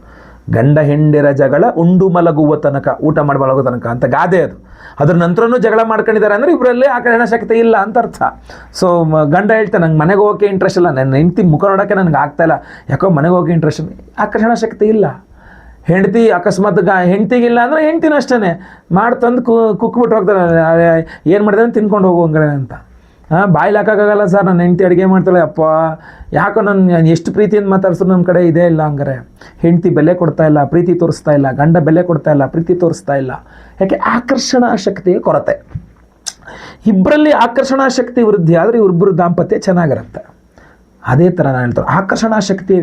ಗಂಡ ಹೆಂಡಿರ ಜಗಳ ಉಂಡು ಮಲಗುವ ತನಕ, ಊಟ ಮಾಡಿ ಮಲಗೋ ತನಕ ಅಂತ ಗಾದೆ ಅದು. ಅದ್ರ ನಂತರನು ಜಗಳ ಮಾಡ್ಕೊಂಡಿದ್ದಾರೆ ಅಂದರೆ ಇವರಲ್ಲಿ ಆಕರ್ಷಣ ಶಕ್ತಿ ಇಲ್ಲ ಅಂತ ಅರ್ಥ. ಸೊ ಗಂಡ ಹೇಳ್ತಾನೆ, ನಂಗೆ ಮನೆಗೆ ಹೋಗೋಕೆ ಇಂಟ್ರೆಸ್ಟ್ ಇಲ್ಲ. ನನ್ನ ಹೆಂಡತಿ ಮುಖ ನೋಡೋಕ್ಕೆ ನನಗೆ ಆಗ್ತಾ ಇಲ್ಲ. ಯಾಕೋ ಮನೆಗೆ ಹೋಗೋಕೆ ಇಂಟ್ರೆಸ್ಟ್ ಆಕರ್ಷಣ ಶಕ್ತಿ ಇಲ್ಲ. ಹೆಂಡತಿ ಅಕಸ್ಮಾತ್ ಗ ಹೆಂಡ್ತಿಗಿಲ್ಲ ಅಂದರೆ ಹೆಂಡ್ತಿನೂ ಅಷ್ಟೇ ಮಾಡಿ ತಂದು ಕುಕ್ಬಿಟ್ಟು ಹೋಗ್ತಾರೆ ಏನು ಮಾಡಿದ್ರೆ ತಿನ್ಕೊಂಡು ಹೋಗು ಹಂಗಾರೆ ಅಂತ. ಹಾಂ, ಬಾಯ್ಲಿ ಹಾಕೋಕ್ಕಾಗಲ್ಲ ಸರ್ ನನ್ನ ಹೆಂಡತಿ ಅಡುಗೆ ಮಾಡ್ತಾಳೆ. ಅಪ್ಪ, ಯಾಕೋ ನನ್ನ ಎಷ್ಟು ಪ್ರೀತಿಯಿಂದ ಮಾತಾಡ್ಸೋ ನನ್ನ ಕಡೆ ಇದೇ ಇಲ್ಲ ಹಂಗಾರೆ. ಹೆಂಡತಿ ಬೆಲೆ ಕೊಡ್ತಾ ಇಲ್ಲ, ಪ್ರೀತಿ ತೋರಿಸ್ತಾ ಇಲ್ಲ, ಗಂಡ ಬೆಲೆ ಕೊಡ್ತಾ ಇಲ್ಲ, ಪ್ರೀತಿ ತೋರಿಸ್ತಾ ಇಲ್ಲ. ಯಾಕೆ ಆಕರ್ಷಣಾ ಶಕ್ತಿಯ ಕೊರತೆ. ಇಬ್ಬರಲ್ಲಿ ಆಕರ್ಷಣಾ ಶಕ್ತಿ ವೃದ್ಧಿ ಆದರೆ ಇವ್ರಿಬ್ಬರು ದಾಂಪತ್ಯ ಚೆನ್ನಾಗಿರುತ್ತೆ. ಅದೇ ಥರ ನಾನು ಹೇಳ್ತಾರೆ ಆಕರ್ಷಣಾ ಶಕ್ತಿ.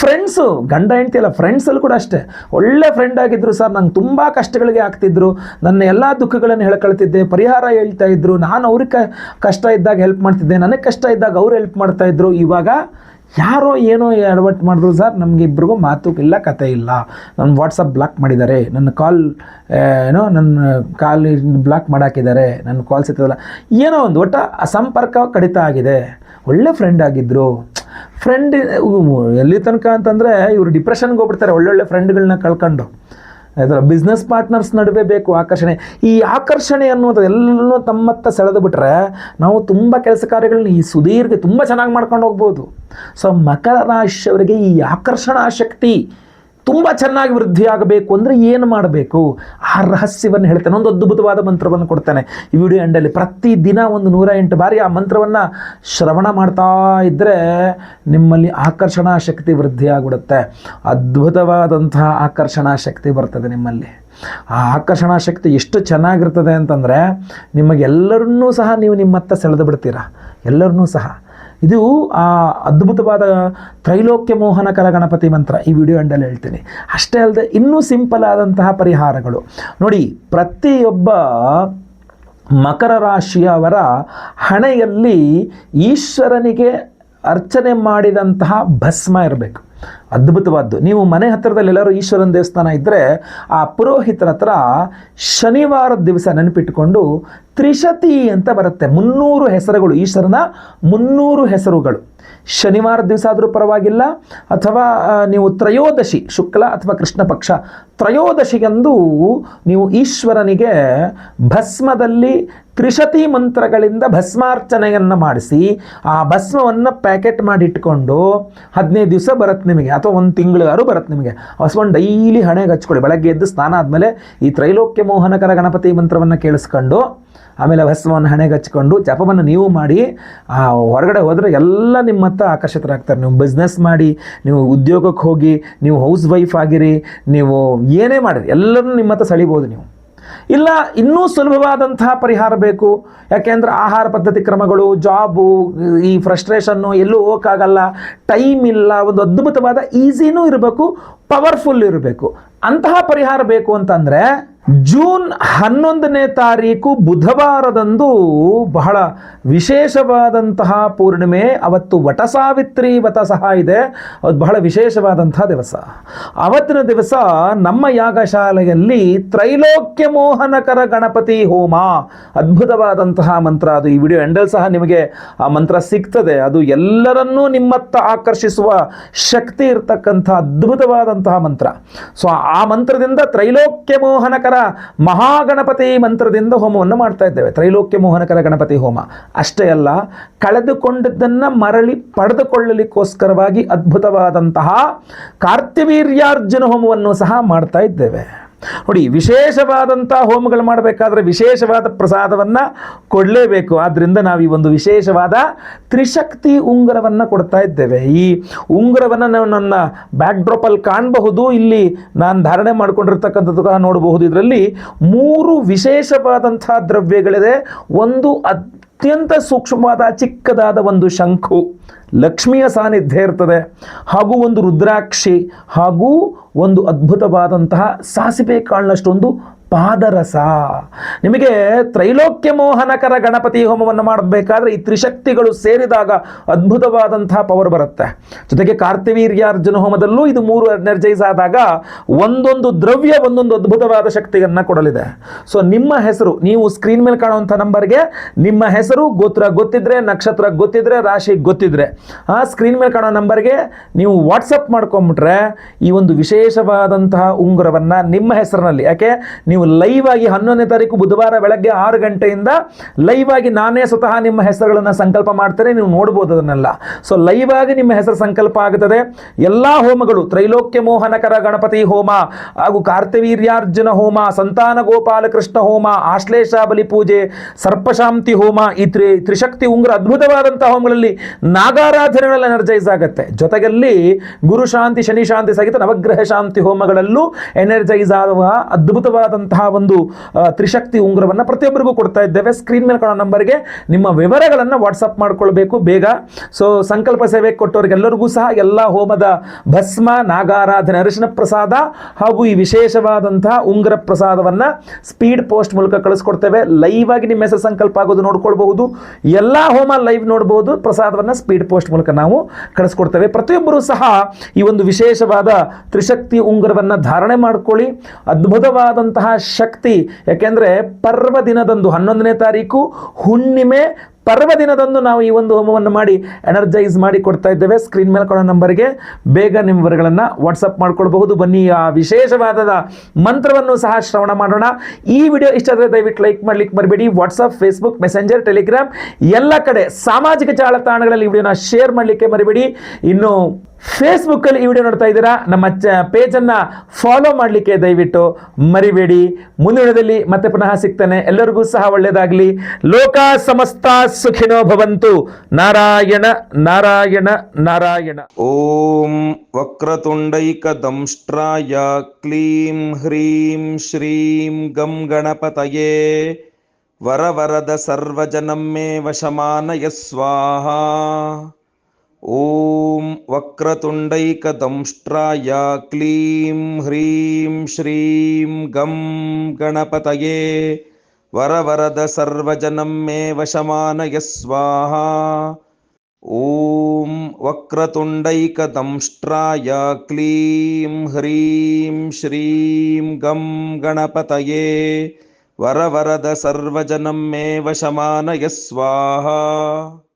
ಫ್ರೆಂಡ್ಸು ಗಂಡ ಹೆಂಡತಿ ಅಲ್ಲ ಫ್ರೆಂಡ್ಸಲ್ಲೂ ಕೂಡ ಅಷ್ಟೇ. ಒಳ್ಳೆ ಫ್ರೆಂಡ್ ಆಗಿದ್ದರು ಸರ್, ನಂಗೆ ತುಂಬ ಕಷ್ಟಗಳಿಗೆ ಆಗ್ತಿದ್ರು. ನನ್ನ ಎಲ್ಲ ದುಃಖಗಳನ್ನು ಹೇಳ್ಕೊಳ್ತಿದ್ದೆ, ಪರಿಹಾರ ಹೇಳ್ತಾ ಇದ್ರು. ನಾನು ಅವ್ರಿಗೆ ಕಷ್ಟ ಇದ್ದಾಗ ಹೆಲ್ಪ್ ಮಾಡ್ತಿದ್ದೆ, ನನಗೆ ಕಷ್ಟ ಇದ್ದಾಗ ಅವ್ರು ಹೆಲ್ಪ್ ಮಾಡ್ತಾಯಿದ್ರು ಇವಾಗ ಯಾರೋ ಏನೋ ಅಡ್ವರ್ಟ್ ಮಾಡಿದ್ರು ಸರ್, ನಮಗೆ ಇಬ್ರಿಗೂ ಮಾತು ಇಲ್ಲ, ಕತೆ ಇಲ್ಲ. ನನ್ನ ವಾಟ್ಸಪ್ ಬ್ಲಾಕ್ ಮಾಡಿದ್ದಾರೆ. ನನ್ನ ಕಾಲ್ ಏನೋ ನನ್ನ ಕಾಲ್ ಬ್ಲಾಕ್ ಮಾಡಾಕಿದ್ದಾರೆ. ನನ್ನ ಕಾಲ್ ಸಿಗ್ತದಲ್ಲ. ಏನೋ ಒಂದು ಒಟ್ಟು ಸಂಪರ್ಕ ಕಡಿತ ಆಗಿದೆ. ಒಳ್ಳೆ ಫ್ರೆಂಡ್ ಆಗಿದ್ದರು ಫ್ರೆಂಡ್ ಎಲ್ಲಿ ತನಕ ಅಂತಂದರೆ ಇವರು ಡಿಪ್ರೆಷನ್ಗೆ ಹೋಗ್ಬಿಡ್ತಾರೆ. ಒಳ್ಳೊಳ್ಳೆ ಫ್ರೆಂಡ್ಗಳನ್ನ ಕಳ್ಕೊಂಡು. ಅದರ ಬಿಸ್ನೆಸ್ ಪಾರ್ಟ್ನರ್ಸ್ ನಡುವೆ ಬೇಕು ಆಕರ್ಷಣೆ. ಈ ಆಕರ್ಷಣೆ ಅನ್ನೋದು ಎಲ್ಲನೂ ತಮ್ಮತ್ತ ಸೆಳೆದು ಬಿಟ್ರೆ ನಾವು ತುಂಬ ಕೆಲಸ ಕಾರ್ಯಗಳನ್ನ ಈ ಸುದೀರ್ಘ ತುಂಬ ಚೆನ್ನಾಗಿ ಮಾಡ್ಕೊಂಡು ಹೋಗ್ಬೋದು. ಸೊ ಮಕರ ರಾಶಿಯವರಿಗೆ ಈ ಆಕರ್ಷಣಾ ಶಕ್ತಿ ತುಂಬ ಚೆನ್ನಾಗಿ ವೃದ್ಧಿಯಾಗಬೇಕು ಅಂದರೆ ಏನು ಮಾಡಬೇಕು? ಆ ರಹಸ್ಯವನ್ನು ಹೇಳ್ತೇನೆ. ಒಂದು ಅದ್ಭುತವಾದ ಮಂತ್ರವನ್ನು ಕೊಡ್ತಾನೆ. ಈ ವಿಡಿಯೋ ಎಂಡಲ್ಲಿ ಪ್ರತಿದಿನ ಒಂದು ನೂರ ಎಂಟು ಬಾರಿ ಆ ಮಂತ್ರವನ್ನು ಶ್ರವಣ ಮಾಡ್ತಾ ಇದ್ದರೆ ನಿಮ್ಮಲ್ಲಿ ಆಕರ್ಷಣಾ ಶಕ್ತಿ ವೃದ್ಧಿಯಾಗ್ಬಿಡುತ್ತೆ. ಅದ್ಭುತವಾದಂತಹ ಆಕರ್ಷಣಾ ಶಕ್ತಿ ಬರ್ತದೆ ನಿಮ್ಮಲ್ಲಿ. ಆ ಆಕರ್ಷಣಾ ಶಕ್ತಿ ಎಷ್ಟು ಚೆನ್ನಾಗಿರ್ತದೆ ಅಂತಂದರೆ ನಿಮಗೆಲ್ಲರನ್ನೂ ಸಹ ನೀವು ನಿಮ್ಮತ್ತ ಸೆಳೆದು ಬಿಡ್ತೀರಾ? ಎಲ್ಲರನ್ನೂ ಸಹ. ಇದು ಆ ಅದ್ಭುತವಾದ ತ್ರೈಲೋಕ್ಯ ಮೋಹನಕರ ಗಣಪತಿ ಮಂತ್ರ ಈ ವಿಡಿಯೋ ಎಂಡಲ್ಲಿ ಹೇಳ್ತೀನಿ. ಅಷ್ಟೇ ಅಲ್ಲದೆ ಇನ್ನೂ ಸಿಂಪಲ್ ಆದಂತಹ ಪರಿಹಾರಗಳು. ನೋಡಿ, ಪ್ರತಿಯೊಬ್ಬ ಮಕರ ರಾಶಿಯವರ ಹಣೆಯಲ್ಲಿ ಈಶ್ವರನಿಗೆ ಅರ್ಚನೆ ಮಾಡಿದಂತಹ ಭಸ್ಮ ಇರಬೇಕು. ಅದ್ಭುತವಾದ್ದು. ನೀವು ಮನೆ ಹತ್ತಿರದಲ್ಲಿ ಎಲ್ಲರೂ ಈಶ್ವರನ ದೇವಸ್ಥಾನ ಇದ್ದರೆ ಆ ಪುರೋಹಿತರ ಹತ್ರ ಶನಿವಾರದ ದಿವಸ ನೆನಪಿಟ್ಟುಕೊಂಡು ತ್ರಿಶತಿ ಅಂತ ಬರುತ್ತೆ. ಮುನ್ನೂರು ಹೆಸರುಗಳು, ಈಶ್ವರನ ಮುನ್ನೂರು ಹೆಸರುಗಳು. ಶನಿವಾರ ದಿವಸ ಆದರೂ ಪರವಾಗಿಲ್ಲ. ಅಥವಾ ನೀವು ತ್ರಯೋದಶಿ, ಶುಕ್ಲ ಅಥವಾ ಕೃಷ್ಣ ಪಕ್ಷ, ತ್ರಯೋದಶಿಗಂದು ನೀವು ಈಶ್ವರನಿಗೆ ಭಸ್ಮದಲ್ಲಿ ತ್ರಿಶತಿ ಮಂತ್ರಗಳಿಂದ ಭಸ್ಮಾರ್ಚನೆಯನ್ನು ಮಾಡಿಸಿ ಆ ಭಸ್ಮವನ್ನು ಪ್ಯಾಕೆಟ್ ಮಾಡಿ ಇಟ್ಕೊಂಡು ಹದಿನೈದು ದಿವಸ ಬರುತ್ತೆ ನಿಮಗೆ, ಅಥವಾ ಒಂದು ತಿಂಗಳಾರು ಬರುತ್ತೆ ನಿಮಗೆ. ಹೊಸವನ್ನು ಡೈಲಿ ಹಣೆಗೆ ಹಚ್ಕೊಳ್ಳಿ. ಬೆಳಗ್ಗೆ ಎದ್ದು ಸ್ನಾನ ಆದಮೇಲೆ ಈ ತ್ರೈಲೋಕ್ಯ ಮೋಹನಕರ ಗಣಪತಿ ಮಂತ್ರವನ್ನು ಕೇಳಿಸ್ಕೊಂಡು, ಆಮೇಲೆ ಭಸ್ಮವನ್ನು ಹಣೆಗೆ ಹಚ್ಕೊಂಡು ಜಪವನ್ನು ನೀವು ಮಾಡಿ, ಆ ಹೊರಗಡೆ ಹೋದರೆ ಎಲ್ಲ ನಿಮ್ಮ ಹತ್ರ ಆಕರ್ಷಿತರಾಗ್ತಾರೆ. ನೀವು ಬಿಸ್ನೆಸ್ ಮಾಡಿ, ನೀವು ಉದ್ಯೋಗಕ್ಕೆ ಹೋಗಿ, ನೀವು ಹೌಸ್ ವೈಫ್ ಆಗಿರಿ, ನೀವು ಏನೇ ಮಾಡಿರಿ, ಎಲ್ಲರನ್ನೂ ನಿಮ್ಮ ಹತ್ರ ಸಳಿಬೋದು ನೀವು. ಇಲ್ಲ, ಇನ್ನೂ ಸುಲಭವಾದಂತಹ ಪರಿಹಾರ ಬೇಕು. ಯಾಕೆಂದ್ರೆ ಆಹಾರ ಪದ್ಧತಿ ಕ್ರಮಗಳು, ಜಾಬು, ಈ ಫ್ರಸ್ಟ್ರೇಷನ್ನು ಎಲ್ಲೂ ಹೋಗೋಕ್ಕಾಗಲ್ಲ. ಟೈಮ್ ಇಲ್ಲ, ಒಂದು ಅದ್ಭುತವಾದ ಈಸಿನೂ ಇರಬೇಕು ಪವರ್ಫುಲ್ ಇರಬೇಕು. ಅಂತಹ ಪರಿಹಾರ ಬೇಕು ಅಂತಂದರೆ ಜೂನ್ ಹನ್ನೊಂದನೇ ತಾರೀಕು ಬುಧವಾರದಂದು ಬಹಳ ವಿಶೇಷವಾದಂತಹ ಪೂರ್ಣಿಮೆ, ಅವತ್ತು ವಟ ಸಾವಿತ್ರಿ ಸಹ ಇದೆ. ಅದು ಬಹಳ ವಿಶೇಷವಾದಂತಹ ದಿವಸ. ಅವತ್ತಿನ ದಿವಸ ನಮ್ಮ ಯಾಗಶಾಲೆಯಲ್ಲಿ ತ್ರೈಲೋಕ್ಯ ಮೋಹನಕರ ಗಣಪತಿ ಹೋಮ. ಅದ್ಭುತವಾದಂತಹ ಮಂತ್ರ. ಅದು ಈ ವಿಡಿಯೋ ಎಂಡಲ್ ಸಹ ನಿಮಗೆ ಆ ಮಂತ್ರ ಸಿಗ್ತದೆ. ಅದು ಎಲ್ಲರನ್ನೂ ನಿಮ್ಮತ್ತ ಆಕರ್ಷಿಸುವ ಶಕ್ತಿ ಇರತಕ್ಕಂಥ ಅದ್ಭುತವಾದಂತಹ ಮಂತ್ರ. ಸೊ ಆ ಮಂತ್ರದಿಂದ ತ್ರೈಲೋಕ್ಯ ಮೋಹನಕರ ಮಹಾಗಣಪತಿ ಮಂತ್ರದಿಂದ ಹೋಮವನ್ನು ಮಾಡ್ತಾ ಇದ್ದೇವೆ. ತ್ರೈಲೋಕ್ಯ ಮೋಹನಕರ ಗಣಪತಿ ಹೋಮ. ಅಷ್ಟೇ ಅಲ್ಲ, ಕಳೆದುಕೊಂಡದ್ದನ್ನು ಮರಳಿ ಪಡೆದುಕೊಳ್ಳಲಿಕ್ಕೋಸ್ಕರವಾಗಿ ಅದ್ಭುತವಾದಂತಹ ಕಾರ್ತಿವೀರ್ಯಾರ್ಜುನ ಹೋಮವನ್ನು ಸಹ ಮಾಡ್ತಾ ಇದ್ದೇವೆ. ನೋಡಿ ವಿಶೇಷವಾದಂಥ ಹೋಮಗಳು ಮಾಡಬೇಕಾದ್ರೆ ವಿಶೇಷವಾದ ಪ್ರಸಾದವನ್ನು ಕೊಡಲೇಬೇಕು. ಆದ್ದರಿಂದ ನಾವು ಈ ಒಂದು ವಿಶೇಷವಾದ ತ್ರಿಶಕ್ತಿ ಉಂಗುರವನ್ನು ಕೊಡ್ತಾ ಇದ್ದೇವೆ. ಈ ಉಂಗುರವನ್ನು ನಾವು ನನ್ನ ಬ್ಯಾಕ್ ಡ್ರಾಪಲ್ಲಿ ಕಾಣಬಹುದು. ಇಲ್ಲಿ ನಾನು ಧಾರಣೆ ಮಾಡಿಕೊಂಡಿರ್ತಕ್ಕಂಥದ್ದು ನೋಡಬಹುದು. ಇದರಲ್ಲಿ ಮೂರು ವಿಶೇಷವಾದಂಥ ದ್ರವ್ಯಗಳಿದೆ. ಒಂದು ಅತ್ಯಂತ ಸೂಕ್ಷ್ಮವಾದ, ಚಿಕ್ಕದಾದ ಒಂದು ಶಂಖು. ಲಕ್ಷ್ಮಿಯ ಸಾನ್ನಿಧ್ಯ ಇರ್ತದೆ. ಹಾಗೂ ಒಂದು ರುದ್ರಾಕ್ಷಿ ಹಾಗೂ ಒಂದು ಅದ್ಭುತವಾದಂತಹ ಸಾಸಿವೆ ಕಾಳಿನಷ್ಟೊಂದು ಪಾದರಸ. ನಿಮಗೆ ತ್ರೈಲೋಕ್ಯ ಮೋಹನಕರ ಗಣಪತಿ ಹೋಮವನ್ನು ಮಾಡಬೇಕಾದ್ರೆ ಈ ತ್ರಿಶಕ್ತಿಗಳು ಸೇರಿದಾಗ ಅದ್ಭುತವಾದಂತಹ ಪವರ್ ಬರುತ್ತೆ. ಜೊತೆಗೆ ಕಾರ್ತಿವೀರ್ಯಾರ್ಜುನ ಹೋಮದಲ್ಲೂ ಇದು ಮೂರು ಎನರ್ಜೈಸ್ ಆದಾಗ ಒಂದೊಂದು ದ್ರವ್ಯ ಒಂದೊಂದು ಅದ್ಭುತವಾದ ಶಕ್ತಿಯನ್ನು ಕೊಡಲಿದೆ. ಸೊ ನಿಮ್ಮ ಹೆಸರು, ನೀವು ಸ್ಕ್ರೀನ್ ಮೇಲೆ ಕಾಣುವಂಥ ನಂಬರ್ಗೆ ನಿಮ್ಮ ಹೆಸರು, ಗೋತ್ರ ಗೊತ್ತಿದ್ರೆ, ನಕ್ಷತ್ರ ಗೊತ್ತಿದ್ರೆ, ರಾಶಿ ಗೊತ್ತಿದ್ರೆ. ಆ ಸ್ಕ್ರೀನ್ ಮೇಲೆ ಕಾಣೋ ನಂಬರ್ಗೆ ನೀವು ವಾಟ್ಸಪ್ ಮಾಡ್ಕೊಂಬಿಟ್ರೆ ಈ ಒಂದು ವಿಶೇಷವಾದಂತಹ ಉಂಗುರವನ್ನು ನಿಮ್ಮ ಹೆಸರಿನಲ್ಲಿ, ಯಾಕೆ? ನೀವು ಲೈವ್ ಆಗಿ ಹನ್ನೊಂದನೇ ತಾರೀಕು ಬುಧವಾರ ಬೆಳಗ್ಗೆ ಆರು ಗಂಟೆಯಿಂದ ಲೈವ್ ಆಗಿ ನಾನೇ ಸ್ವತಃ ನಿಮ್ಮ ಹೆಸರುಗಳನ್ನು ಸಂಕಲ್ಪ ಮಾಡ್ತಾರೆ ನೀವು ನೋಡ್ಬೋದು ಅದನ್ನೆಲ್ಲ. ಸೊ ಲೈವ್ ಆಗಿ ನಿಮ್ಮ ಹೆಸರು ಸಂಕಲ್ಪ ಆಗುತ್ತದೆ. ಎಲ್ಲ ಹೋಮಗಳು, ತ್ರೈಲೋಕ್ಯ ಮೋಹನಕರ ಗಣಪತಿ ಹೋಮ ಹಾಗೂ ಕಾರ್ತವೀರ್ಯಾರ್ಜುನ ಹೋಮ, ಸಂತಾನ ಗೋಪಾಲ ಕೃಷ್ಣ ಹೋಮ, ಆಶ್ಲೇಷ ಬಲಿ ಪೂಜೆ, ಸರ್ಪಶಾಂತಿ ಹೋಮ, ಈ ತ್ರಿ, ತ್ರಿಶಕ್ತಿ ಉಂಗ್ರ ಅದ್ಭುತವಾದಂತಹ ಹೋಮಗಳಲ್ಲಿ ನಾಗಾರಾಧನೆಗಳೆಲ್ಲ ಎನರ್ಜೈಸ್ ಆಗುತ್ತೆ. ಜೊತೆಗಲ್ಲಿ ಗುರು ಶಾಂತಿ, ಶನಿ ಶಾಂತಿ ಸಹಿತ ನವಗ್ರಹ ಶಾಂತಿ ಹೋಮಗಳಲ್ಲೂ ಎನರ್ಜೈಸ್ ಆಗುವ ಅದ್ಭುತವಾದಂತಹ ಒಂದು ಆ, ತ್ರಿಶಕ್ತಿ ಉಂಗುರವನ್ನು ಪ್ರತಿಯೊಬ್ಬರಿಗೂ ಕೊಡ್ತಾ ಇದ್ದೇವೆ. ಸ್ಕ್ರೀನ್ ಮೇಲೆ ಕಾಣೋ ನಂಬರ್ಗೆ ನಿಮ್ಮ ವಿವರಗಳನ್ನು ವಾಟ್ಸಪ್ ಮಾಡಿಕೊಳ್ಬೇಕು ಬೇಗ. ಸೊ ಸಂಕಲ್ಪ ಸೇವೆ ಕೊಟ್ಟವರಿಗೆಲ್ಲರಿಗೂ ಸಹ ಎಲ್ಲ ಹೋಮದ ಭಸ್ಮ ನಾಗಾರಾಧನೆ ಅರಿಶಿನ ಪ್ರಸಾದ ಹಾಗೂ ಈ ವಿಶೇಷವಾದಂತಹ ಉಂಗುರ ಪ್ರಸಾದವನ್ನು ಸ್ಪೀಡ್ ಪೋಸ್ಟ್ ಮೂಲಕ ಕಳಿಸ್ಕೊಡ್ತೇವೆ. ಲೈವ್ ಆಗಿ ನಿಮ್ಮ ಹೆಸರು ಸಂಕಲ್ಪ ಆಗೋದು ನೋಡ್ಕೊಳ್ಬಹುದು. ಎಲ್ಲ ಹೋಮ ಲೈವ್ ನೋಡಬಹುದು ಪ್ರಸಾದವನ್ನು ಸ್ಪೀಡ್ ಪೋಸ್ಟ್ ಮೂಲಕ ನಾವು ಕಳಿಸ್ಕೊಡ್ತೇವೆ. ಪ್ರತಿಯೊಬ್ಬರೂ ಸಹ ಈ ಒಂದು ವಿಶೇಷವಾದ ತ್ರಿಶಕ್ತಿ ಉಂಗುರವನ್ನು ಧಾರಣೆ ಮಾಡ್ಕೊಳ್ಳಿ. ಅದ್ಭುತವಾದಂತಹ ಶಕ್ತಿ. ಯಾಕೆಂದರೆ ಪರ್ವ ದಿನದಂದು, ಹನ್ನೊಂದನೇ ತಾರೀಕು, ಹುಣ್ಣಿಮೆ ಪರ್ವ ದಿನದಂದು ನಾವು ಈ ಒಂದು ಹೋಮವನ್ನು ಮಾಡಿ ಎನರ್ಜೈಸ್ ಮಾಡಿ ಕೊಡ್ತಾ ಇದ್ದೇವೆ. ಸ್ಕ್ರೀನ್ ಮೇಲೆ ಕೊಡೋ ನಂಬರ್ಗೆ ಬೇಗ ನಿಮ್ಮ ವಿವರಗಳನ್ನು ವಾಟ್ಸಪ್ ಮಾಡ್ಕೊಳ್ಬಹುದು. ಬನ್ನಿ, ಆ ವಿಶೇಷವಾದ ಮಂತ್ರವನ್ನು ಸಹ ಶ್ರವಣ ಮಾಡೋಣ. ಈ ವಿಡಿಯೋ ಇಷ್ಟ ಆದರೆ ದಯವಿಟ್ಟು ಲೈಕ್ ಮಾಡ್ಲಿಕ್ಕೆ ಮರಿಬೇಡಿ ವಾಟ್ಸಪ್ ಫೇಸ್ಬುಕ್ ಮೆಸೆಂಜರ್ ಟೆಲಿಗ್ರಾಮ್ ಎಲ್ಲ ಕಡೆ ಸಾಮಾಜಿಕ ಜಾಲತಾಣಗಳಲ್ಲಿ ವಿಡಿಯೋನ ಶೇರ್ ಮಾಡಲಿಕ್ಕೆ ಮರಿಬೇಡಿ. ಇನ್ನು ಫೇಸ್ಬುಕ್ಕಲ್ಲಿ ಈ ವಿಡಿಯೋ ನೋಡ್ತಾ ಇದ್ದೀರಾ? ನಮ್ಮ ಚ ಪೇಜನ್ನು ಫಾಲೋ ಮಾಡಲಿಕ್ಕೆ ದಯವಿಟ್ಟು ಮರಿಬೇಡಿ. ಮುಂದಿನದಲ್ಲಿ ಮತ್ತೆ ಪುನಃ ಸಿಗ್ತಾನೆ. ಎಲ್ಲರಿಗೂ ಸಹ ಒಳ್ಳೆಯದಾಗಲಿ. ಲೋಕ ಸಮಸ್ತ ಸುಖಿನೋ ಭವಂತು. ನಾರಾಯಣ ನಾರಾಯಣ ನಾರಾಯಣ. ಓಂ ವಕ್ರತುಂಡೈಕ ದಂಷ್ಟ್ರಾಯ ಕ್ಲೀಂ ಹ್ರೀಂ ಶ್ರೀಂ ಗಂ ಗಣಪತಯೇ. ವರವರದ ಸರ್ವಜನಂ ಮೇ ವಶಮಾನಯ ಸ್ವಾಹಾ. ॐ वक्रतुण्डैकदंष्ट्राय क्लीं ह्रीं श्रीं गं गणपतये वरवरद सर्वजनं मे वशमानय स्वाहा। ॐ वक्रतुण्डैकदंष्ट्राय क्लीं ह्रीं श्रीं गं गणपतये वरवरद सर्वजनं मे वशमानय स्वाहा